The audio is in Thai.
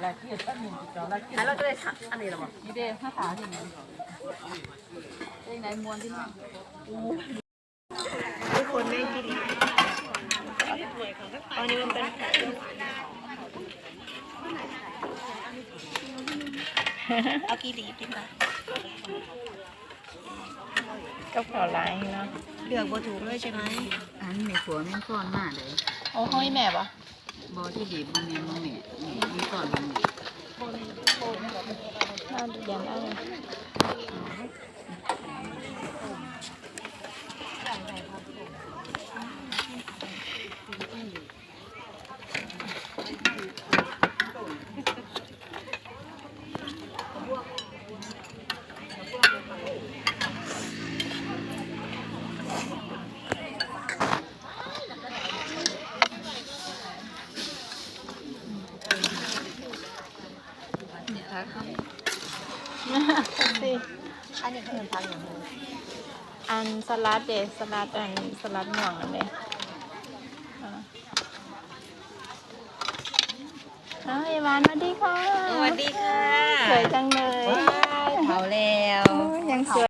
แล้วเราจะได้สักอันนี้หรอมั้งนี่เด้ห้าขาอย่างนี้ได้ไหนมวนที่นี่ทุกคนไม่กินอันนี้มันเป็นเอากี่ดีกินไปก็ขอไลน์เนาะเลือกบ่ถูกเลยใช่ไหมอันนี้ผัวแม่นซ่อนมากเลย โอ้ห้อยแม่ปะบอที่ดีบมันแม่นบ่แม่นี่มีซ่อนมันนี่ น่าดูยันอะไร สิอันนี้คือพันอย่างนี้อันสลัดเดสลัดอันสลัดหม่วงอันเดอ่าอ้าวเอวานสวัสดีค่ะสวัสดีค่ะ สวยจังเลยเผาแล้ว